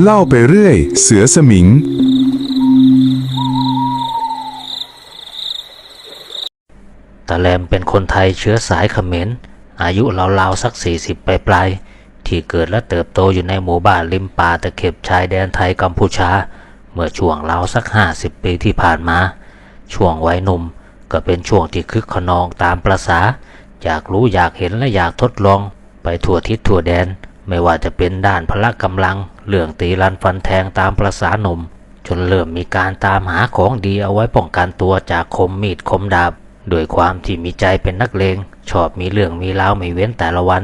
เล่าไปเรื่อย เสือสมิงตาแลมเป็นคนไทยเชื้อสายเขมร อายุราวๆสัก 40ปลายๆที่เกิดและเติบโตอยู่ในหมู่บ้านริมป่าตะเข็บชายแดนไทยกัมพูชา เมื่อช่วงราวสัก 50 ปีที่ผ่านมา ช่วงวัยหนุ่มก็เป็นช่วงที่คึกขนองตามประษา อยากรู้อยากเห็นและอยากทดลอง ไปทั่วทิศทั่วแดน ไม่ว่าจะเป็นด้านพละกำลัง เรื่องตีรันฟันแทงตามประษาหนุ่ม จนเริ่มมีการตามหาของดีเอาไว้ป้องกันตัวจากคมมีดคมดาบโดยความที่มีใจเป็นนักเลง ชอบมีเรื่องมีราวไม่เว้นแต่ละวัน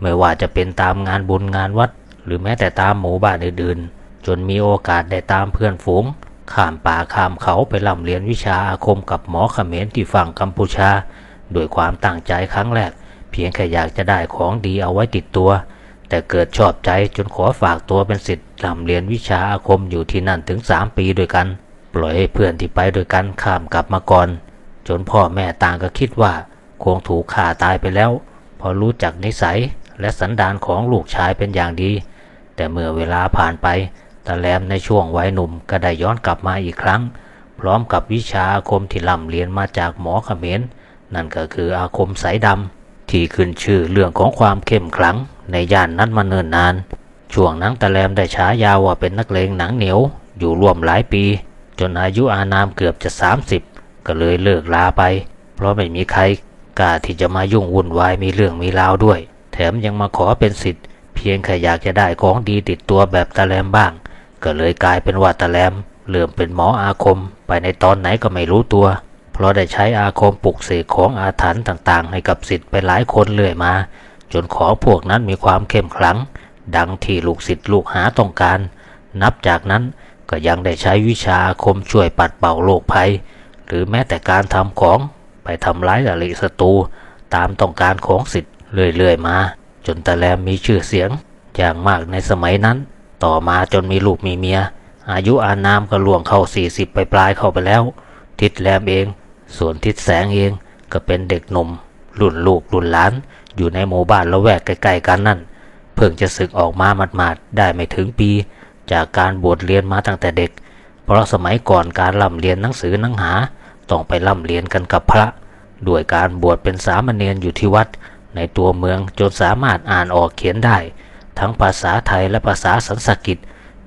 ไม่ว่าจะเป็นตามงานบุญงานวัด หรือแม้แต่ตามหมู่บ้านอื่นๆ จนมีโอกาสได้ตามเพื่อนฝูง ข้ามป่าข้ามเขาไปร่ำเรียนวิชาอาคมกับหมอเขมรที่ฝั่งกัมพูชา โดยความตั้งใจครั้งแรก เพียงแค่อยากจะได้ของดีเอาไว้ติดตัว แต่เกิดชอบใจจนขอฝากตัวเป็นศิษย์ร่ำเรียนวิชาอาคมอยู่ที่นั่นถึง3ปีด้วยกัน ปล่อยให้เพื่อนที่ไปด้วยกันข้ามกลับมาก่อน จนพ่อแม่ต่างก็คิดว่า คงถูกฆ่าตายไปแล้ว พอรู้จักนิสัยและสันดานของลูกชายเป็นอย่างดี แต่เมื่อเวลาผ่านไปตาแลมในช่วงวัยหนุ่มก็ได้ย้อนกลับมาอีกครั้ง พร้อมกับวิชาอาคมที่ล่ำเรียนมาจากหมอเขมรนั่นก็คืออาคมสายดำ ที่ขึ้นชื่อเรื่องของความเข้มขลังในย่านนั้นมาเนิ่นนาน ช่วงนั้นตาแลมได้ฉายาว่าเป็นนักเลงหนังเหนียว อยู่ร่วมหลายปี จนอายุอานามเกือบจะ 30 ก็เลยเลิกลาไป เพราะไม่มีใครกล้าที่จะมายุ่งวุ่นวายมีเรื่องมีราวด้วย แถมยังมาขอเป็นสิทธิ์เพียงแค่อยากจะได้ของดีติดตัวแบบตาแลมบ้าง ก็เลยกลายเป็นว่าตาแลมเริ่มเป็นหมออาคม ไปในตอนไหนก็ไม่รู้ตัว เพราะได้ใช้อาคมปลุกเสกของอาถรรพ์ต่างๆ ให้กับสิทธิ์ไปหลายคนเรื่อยมา จนของพวกนั้นมีความเข้มขลัง ดังที่ลูกศิษย์ลูกหาต้องการ นับจากนั้นก็ยังได้ใช้วิชาอาคมช่วยปัดเป่าโรคภัย หรือแม้แต่การทำของไปทำร้ายอริศัตรูตามต้องการของสิทธิ์เรื่อยๆมา จนตาแลมมีชื่อเสียง อย่างมากในสมัยนั้น ต่อมาจนมีลูกมีเมีย อายุอานามก็ล่วงเข้า 40 ไปปลายเข้าไปแล้ว ทิดแลมเอง ส่วนทิดแสงเองก็เป็นเด็กหนุ่มรุ่นลูกรุ่นหลาน อยู่ในหมู่บ้านละแวกใกล้ๆกันนั่น เพิ่งจะศึกออกมาหมาดๆได้ไม่ถึงปี จากการบวชเรียนมาตั้งแต่เด็ก เพราะสมัยก่อนการร่ำเรียนหนังสือหนังหาต้องไปร่ำเรียนกันกับพระ ด้วยการบวชเป็นสามเณรอยู่ที่วัด ในตัวเมืองจนสามารถอ่านออกเขียนได้ ทั้งภาษาไทยและภาษาสันสกฤต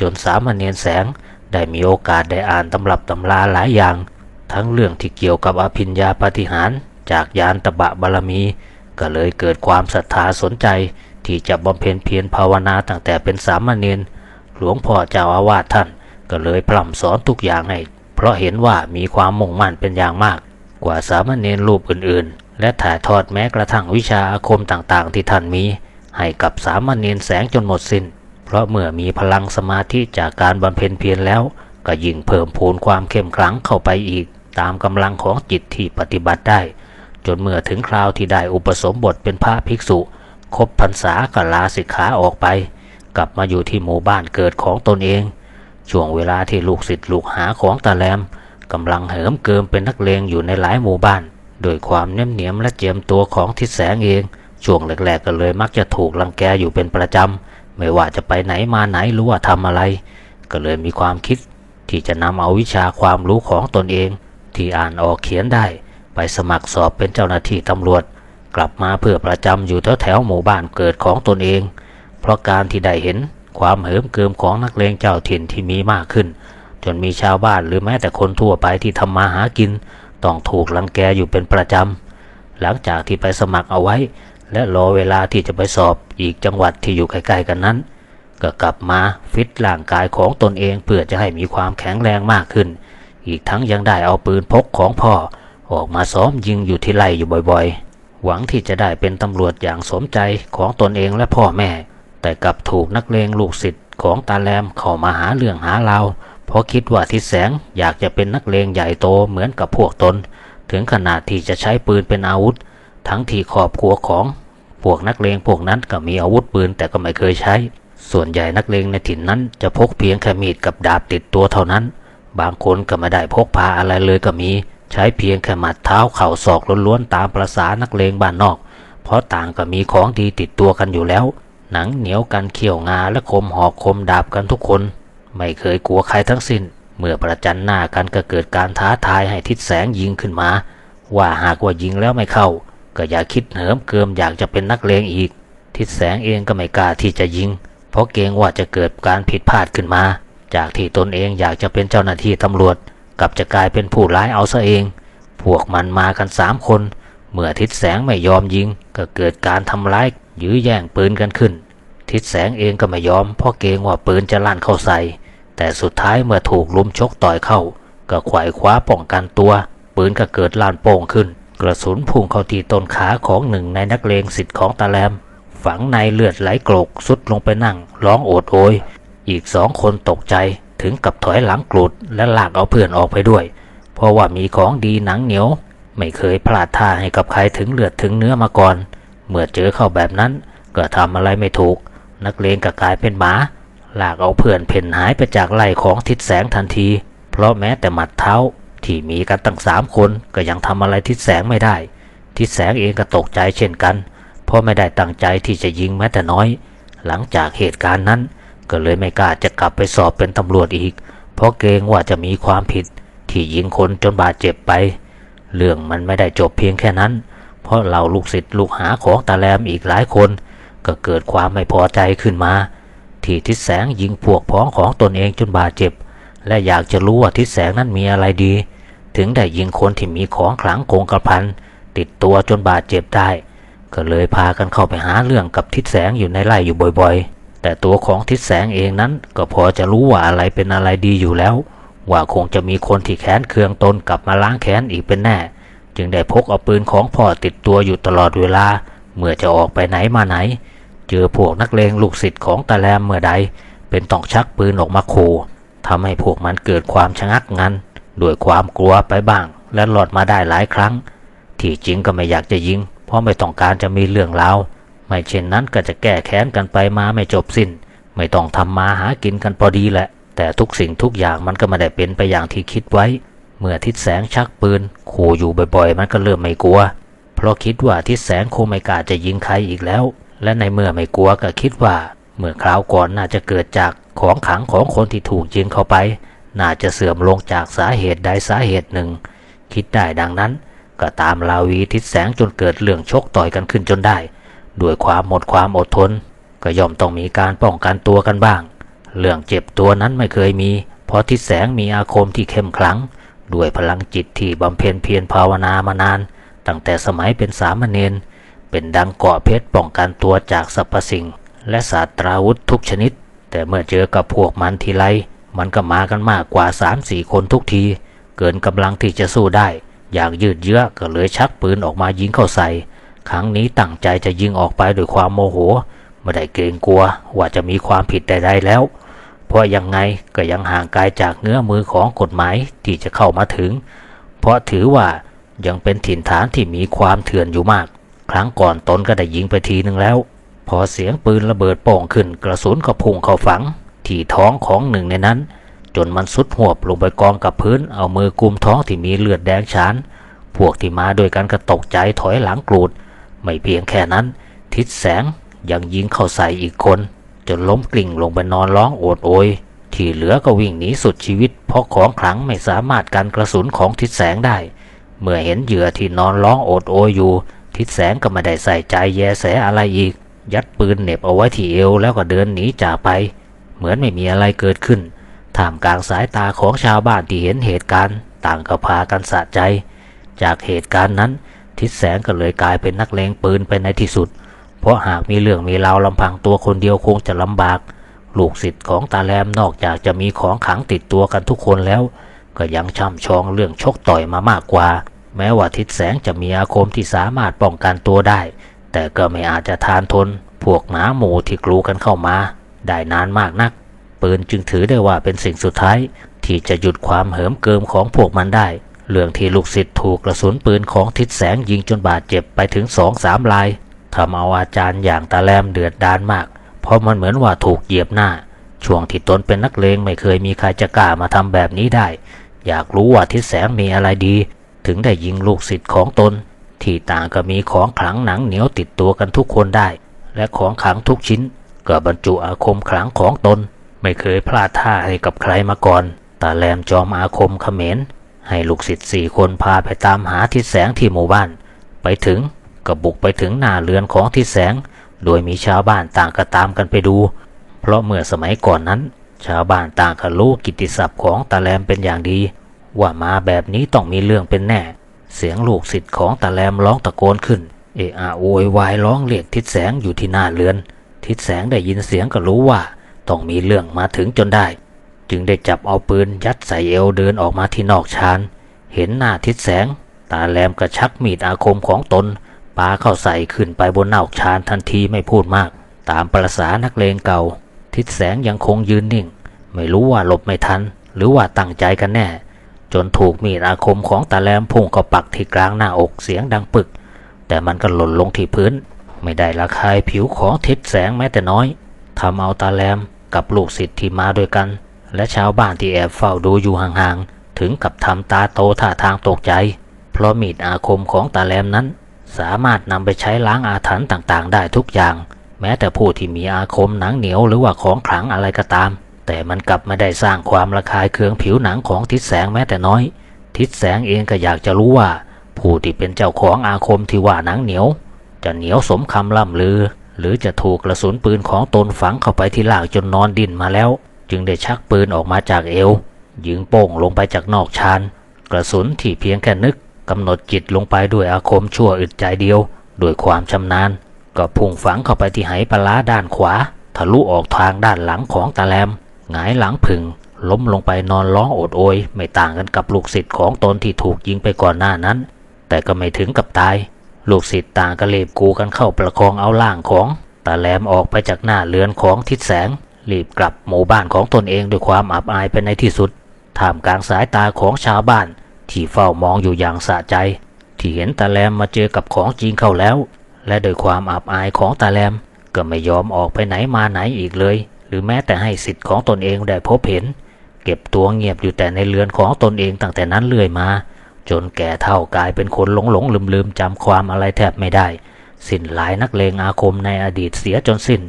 จนสามเณรแสงได้มีโอกาสได้อ่านตำรับตำราหลายอย่าง ทั้งเรื่องที่เกี่ยวกับอภิญญาปาฏิหาริย์จากยานตบะบารมี ก็เลยเกิดความศรัทธาสนใจ ที่จะบำเพ็ญเพียรภาวนาตั้งแต่เป็นสามเณรหลวงพ่อเจ้าอาวาสท่านก็เลยพร่ำสอนทุกอย่างให้ เพราะเห็นว่ามีความมุ่งมั่นเป็นอย่างมาก กว่าสามเณรรูปอื่นๆ และถ่ายทอดแม้กระทั่งวิชาอาคมต่างๆ ที่ท่านมี ให้กับสามเณรแสงจนหมดสิน้น เพราะเมื่อมีพลังสมาธิจากการบำเพ็ญเพียรแล้ว ก็ยิ่งเพิ่มพูนความเข้มขลังเข้าไปอีก ตามกำลังของจิตที่ปฏิบัติได้ จนเมื่อถึงคราวที่ได้อุปสมบทเป็นพระภิกษุ ครบพรรษาก็ลาสิกขาออกไป กลับมาอยู่ที่หมู่บ้านเกิดของตนเอง ช่วงเวลาที่ลูกศิษย์ลูกหาของตาแลมกำลังเหิมเกิมเป็นนักเลงอยู่ในหลายหมู่บ้าน โดยความเนียมเนียมและเจียมตัวของทิศแสงเอง ช่วงแรกๆก็เลยมักจะถูกรังแกอยู่เป็นประจำ ไม่ว่าจะไปไหนมาไหนหรือว่าทำอะไร ก็เลยมีความคิดที่จะนำเอาวิชาความรู้ของตนเอง ที่อ่านออกเขียนได้ ไปสมัครสอบเป็นเจ้าหน้าที่ตำรวจ กลับมาเพื่อประจำอยู่แถวแถวหมู่บ้านเกิดของตนเอง เพราะการที่ได้เห็นความเหิมเกิมของนักเลงเจ้าถิ่นที่มีมากขึ้น จนมีชาวบ้านหรือแม้แต่คนทั่วไปที่ทำมาหากิน ต้องถูกรังแกอยู่เป็นประจำหลังจากที่ไปสมัครเอาไว้ และรอเวลาที่จะไปสอบอีกจังหวัดที่อยู่ใกล้ๆกันนั้นก็กลับมาฟิตร่างกายของตนเองเพื่อจะให้มีความแข็งแรงมากขึ้น อีกทั้งยังได้เอาปืนพกของพ่อ ออกมาซ้อมยิงอยู่ที่ไร่อยู่บ่อยๆ หวังที่จะได้เป็นตำรวจอย่างสมใจของตนเองและพ่อแม่ แต่กลับถูกนักเลงลูกศิษย์ของตาแรมเข้ามาหาเรื่องหาราวเพราะคิดว่าทิศแสงอยากจะเป็นนักเลงใหญ่โตเหมือนกับพวกตน ถึงขนาดที่จะใช้ปืนเป็นอาวุธ ทั้งที่ครอบครัวของ พวกนักเลงพวกนั้นก็มีอาวุธปืนแต่ก็ไม่เคยใช้ ส่วนใหญ่นักเลงในถิ่นนั้นจะพกเพียงแค่มีดกับดาบติดตัวเท่านั้น บางคนก็ไม่ได้พกพาอะไรเลยก็มี ใช้เพียงแค่หมัดเท้าเข่าศอกล้วนๆตามประษานักเลงบ้านนอก เพราะต่างก็มีของดีติดตัวกันอยู่แล้ว หนังเหนียวกันเขี่ยวงาและคมหอกคมดาบกันทุกคน ไม่เคยกลัวใครทั้งสิ้น เมื่อประจันหน้ากันก็เกิดการท้าทายให้ทิศแสงยิงขึ้นมา ว่าหากว่ายิงแล้วไม่เข้า ก็อย่าคิดเหิมเกิมอยากจะเป็นนักเลงอีก ทิศแสงเองก็ไม่กล้าที่จะยิง เพราะเกรงว่าจะเกิดการผิดพลาดขึ้นมา จากที่ตนเองอยากจะเป็นเจ้าหน้าที่ตำรวจกลับจะกลายเป็นผู้ร้ายเอาซะเอง พวกมันมากันสามคน เมื่อทิศแสงไม่ยอมยิง ก็เกิดการทำร้ายยื้อแย่งปืนกันขึ้น ทิศแสงเองก็ไม่ยอม เพราะเกรงว่าปืนจะลั่นเข้าใส่ แต่สุดท้ายเมื่อถูกลุมชกต่อยเข้า ก็ขวายคว้าป้องกันตัว ปืนก็เกิดลั่นโป่งขึ้น กระสุนพุ่งเข้าที่ต้นขาของหนึ่งในนักเลงสิทธิ์ของตาแลม ฝังในเลือดไหลโกรกสุดลงไปนั่ง ร้องโอดโอย อีกสองคนตกใจถึงกับถอยหลังกรูดและลากเอาเพื่อนออกไปด้วย เพราะว่ามีของดีหนังเหนียว ไม่เคยพลาดท่าให้กับใครถึงเลือดถึงเนื้อมาก่อน เมื่อเจอเข้าแบบนั้นก็ทำอะไรไม่ถูก นักเลงก็กลายเป็นหมา ลากเอาเพื่อนเพ่นหายไปจากไล่ของทิศแสงทันที เพราะแม้แต่หมัดเท้าที่มีกันตั้งสามคนก็ยังทำอะไรทิศแสงไม่ได้ ทิศแสงเองก็ตกใจเช่นกัน เพราะไม่ได้ตั้งใจที่จะยิงแม้แต่น้อย หลังจากเหตุการณ์นั้น ก็เลยไม่กล้าจะกลับไปสอบเป็นตำรวจอีก เพราะเกรงว่าจะมีความผิดที่ยิงคนจนบาดเจ็บไป เรื่องมันไม่ได้จบเพียงแค่นั้น เพราะเราลูกศิษย์ลูกหาของตาแรมอีกหลายคน ก็เกิดความไม่พอใจขึ้นมา ที่ทิศแสงยิงพวกพ้องของตนเองจนบาดเจ็บ และอยากจะรู้ว่าทิศแสงนั้นมีอะไรดี ถึงได้ยิงคนที่มีของขลังโกงกระพันติดตัวจนบาดเจ็บได้ ก็เลยพากันเข้าไปหาเรื่องกับทิศแสงอยู่ในไร่อยู่บ่อยๆ แต่ตัวของทิศแสงเองนั้นก็พอจะรู้ว่าอะไรเป็นอะไรดีอยู่แล้ว ว่าคงจะมีคนที่แค้นเคืองตนกลับมาล้างแค้นอีกเป็นแน่ จึงได้พกเอาปืนของพ่อติดตัวอยู่ตลอดเวลา เมื่อจะออกไปไหนมาไหน เจอพวกนักเลงลูกศิษย์ของตาแรมเมื่อใด เป็นต้องชักปืนออกมาขู่ทำให้พวกมันเกิดความชะงักงันด้วยความกลัวไปบ้าง และหลอดมาได้หลายครั้ง ที่จริงก็ไม่อยากจะยิง เพราะไม่ต้องการจะมีเรื่องราว ไม่เช่นนั้นก็จะแก้แค้นกันไปมาไม่จบสิ้น ไม่ต้องทำมาหากินกันพอดีแหละ แต่ทุกสิ่งทุกอย่างมันก็ไม่ได้เป็นไปอย่างที่คิดไว้ เมื่อทิศแสงชักปืนขู่อยู่บ่อยๆ มันก็เริ่มไม่กลัว เพราะคิดว่าทิศแสงคงไม่กล้าจะยิงใครอีกแล้ว และในเมื่อไม่กลัวก็คิดว่า เมื่อคราวก่อนน่าจะเกิดจากของขังของคนที่ถูกยิงเข้าไป น่าจะเสื่อมลงจากสาเหตุใดสาเหตุหนึ่ง คิดได้ดังนั้น ก็ตามลาวีทิศแสงจนเกิดเรื่องชกต่อยกันขึ้นจนได้ ด้วยความหมดความอดทน ก็ย่อมต้องมีการป้องกันตัวกันบ้าง เรื่องเจ็บตัวนั้นไม่เคยมี เพราะทิศแสงมีอาคมที่เข้มขลัง ด้วยพลังจิตที่บำเพ็ญเพียรภาวนามานาน ตั้งแต่สมัยเป็นสามเณรเป็นดังเกาะเพชรป้องกันตัวจากสรรพสิ่ง และศาสตราวุธทุกชนิด แต่เมื่อเจอกับพวกมันทีไรมันก็มากันมากกว่าสามสี่คนทุกที เกินกำลังที่จะสู้ได้ อย่ากยืดเยื้อก็เลยชักปืนออกมายิงเข้าใส่ ครั้งนี้ตั้งใจจะยิงออกไปด้วยความโมโห ไม่ได้เกรงกลัวว่าจะมีความผิดใดๆแล้ว เพราะยังไงก็ยังห่างไกลจากเงื้อมือของกฎหมายที่จะเข้ามาถึง เพราะถือว่ายังเป็นถิ่นฐานที่มีความเถื่อนอยู่มาก ครั้งก่อนตนก็ได้ยิงไปทีหนึ่งแล้ว พอเสียงปืนระเบิดโป่งขึ้นกระสุนก็พุ่งเข้าฝัง ที่ท้องของหนึ่งในนั้น จนมันสุดหวบลงไปกองกับพื้นเอามือกุมท้องที่มีเลือดแดงฉาน พวกที่มาด้วยกันก็ตกใจถอยหลังกรูด ไม่เพียงแค่นั้น ทิศแสงยังยิงเข้าใส่อีกคน จนล้มกลิ่งลงไปนอนร้องโอดโอย ที่เหลือก็วิ่งหนีสุดชีวิต เพราะของขลังไม่สามารถกันกระสุนของทิศแสงได้ เมื่อเห็นเหยื่อที่นอนร้องโอดโอยอยู่ ทิศแสงก็ไม่ได้ใส่ใจแยแสอะไรอีก ยัดปืนเหน็บเอาไว้ที่เอวแล้วก็เดินหนีจากไป เหมือนไม่มีอะไรเกิดขึ้นท่ามกลางสายตาของชาวบ้านที่เห็นเหตุการณ์ ต่างก็พากันสะใจ จากเหตุการณ์นั้น ทิศแสงก็เลยกลายเป็นนักเลงปืนไปในที่สุด เพราะหากมีเรื่องมีราวลำพังตัวคนเดียวคงจะลำบาก ลูกศิษย์ของตาแรมนอกจากจะมีของขังติดตัวกันทุกคนแล้ว ก็ยังช่ำชองเรื่องชกต่อยมามากกว่า แม้ว่าทิศแสงจะมีอาคมที่สามารถป้องกันตัวได้ แต่ก็ไม่อาจจะทานทน พวกหมาหมูที่กลูกันเข้ามา ได้นานมากนัก ปืนจึงถือได้ว่าเป็นสิ่งสุดท้าย ที่จะหยุดความเหิมเกิมของพวกมันได้ เรื่องที่ลูกศิษย์ถูกกระสุนปืนของทิศแสงยิงจนบาดเจ็บไปถึงสองสามลายทำเอาอาจารย์อย่างตาแลมเดือดดานมาก เพราะมันเหมือนว่าถูกเหยียบหน้า ช่วงที่ตนเป็นนักเลงไม่เคยมีใครจะกล้ามาทำแบบนี้ได้ อยากรู้ว่าทิศแสงมีอะไรดี ถึงได้ยิงลูกศิษย์ของตน ที่ต่างก็มีของขลังหนังเหนียวติดตัวกันทุกคนได้ และของขลังทุกชิ้นก็บรรจุอาคมขลังของตน ไม่เคยพลาดท่าให้กับใครมาก่อนตาแรมจอมอาคมเขมร ให้ลูกศิษย์สี่คนพาไปตามหาทิศแสงที่หมู่บ้าน ไปถึงก็บุกไปถึงหน้าเรือนของทิศแสง โดยมีชาวบ้านต่างก็ตามกันไปดู เพราะเมื่อสมัยก่อนนั้น ชาวบ้านต่างก็รู้กิตติศัพท์ของตาแรมเป็นอย่างดี ว่ามาแบบนี้ต้องมีเรื่องเป็นแน่ เสียงลูกศิษย์ของตาแรมร้องตะโกนขึ้น เอะอะโวยวายร้องเรียกทิศแสงอยู่ที่หน้าเรือน ทิศแสงได้ยินเสียงก็รู้ว่า ต้องมีเรื่องมาถึงจนได้ จึงได้จับเอาปืนยัดใส่เอวเดินออกมาที่นอกชาน เห็นหน้าทิศแสง ตาแรมกระชักมีดอาคมของตนปาเข้าใส่ขึ้นไปบนนอกชานทันทีไม่พูดมาก ตามประษานักเลงเก่า ทิศแสงยังคงยืนนิ่ง ไม่รู้ว่าหลบไม่ทัน หรือว่าตั้งใจกันแน่ จนถูกมีดอาคมของตาแรมพุ่งเข้าปักที่กลางหน้าอกเสียงดังปึก แต่มันก็หล่นลงที่พื้น ไม่ได้ระคายผิวของทิศแสงแม้แต่น้อยทำเอาตาแรมกับลูกศิษย์ที่มาด้วยกัน และชาวบ้านที่แอบเฝ้าดูอยู่ห่างๆ ถึงกับทำตาโตท่าทางตกใจ เพราะมีดอาคมของตาแรมนั้น สามารถนำไปใช้ล้างอาถรรพ์ต่างๆ ได้ทุกอย่าง แม้แต่ผู้ที่มีอาคมหนังเหนียวหรือว่าของขลังอะไรก็ตาม แต่มันกลับไม่ได้สร้างความระคายเคืองผิวหนังของทิศแสงแม้แต่น้อย ทิศแสงเองก็อยากจะรู้ว่า ผู้ที่เป็นเจ้าของอาคมที่ว่าหนังเหนียว จะเหนียวสมคำล่ำลือ หรือจะถูกกระสุนปืนของตนฝังเข้าไปที่ล่างจนนอนดิ้นมาแล้ว จึงได้ชักปืนออกมาจากเอว ยิงโป้งลงไปจากนอกชาน กระสุนที่เพียงแค่นึกกำหนดจิตลงไปด้วยอาคมชั่วอึดใจเดียว ด้วยความชำนาญ ก็พุ่งฝังเข้าไปที่ไหปลาด้านขวา ทะลุออกทางด้านหลังของตาแรมหงายหลังผึ่งล้มลงไปนอนร้องโอดโอย ไม่ต่างกันกับลูกศิษย์ของตนที่ถูกยิงไปก่อนหน้านั้น แต่ก็ไม่ถึงกับตาย ลูกศิษย์ต่างก็รีบกูกันเข้าประคองเอาล่างของตาแหลมออกไปจากหน้าเรือนของทิศแสง รีบกลับหมู่บ้านของตนเองด้วยความอับอายไปในที่สุด ท่ามกลางสายตาของชาวบ้าน ที่เฝ้ามองอยู่อย่างสะใจ ที่เห็นตาแลมมาเจอกับของจริงเข้าแล้ว และโดยความอับอายของตาแลม ก็ไม่ยอมออกไปไหนมาไหนอีกเลย หรือแม้แต่ให้สิทธิ์ของตนเองได้พบเห็น เก็บตัวเงียบอยู่แต่ในเรือนของตนเองตั้งแต่นั้นเรื่อยมา จนแก่เท่ากลายเป็นคนหลงหลงลืมลืมจำความอะไรแทบไม่ได้ สิ้นหลายนักเลงอาคมในอดีตเสียจนสิ้น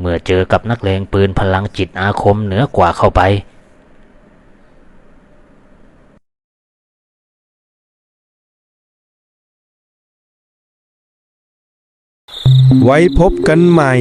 เมื่อเจอกับนักเลงปืนพลังจิตอาคมเหนือกว่าเข้าไป ไว้พบกันใหม่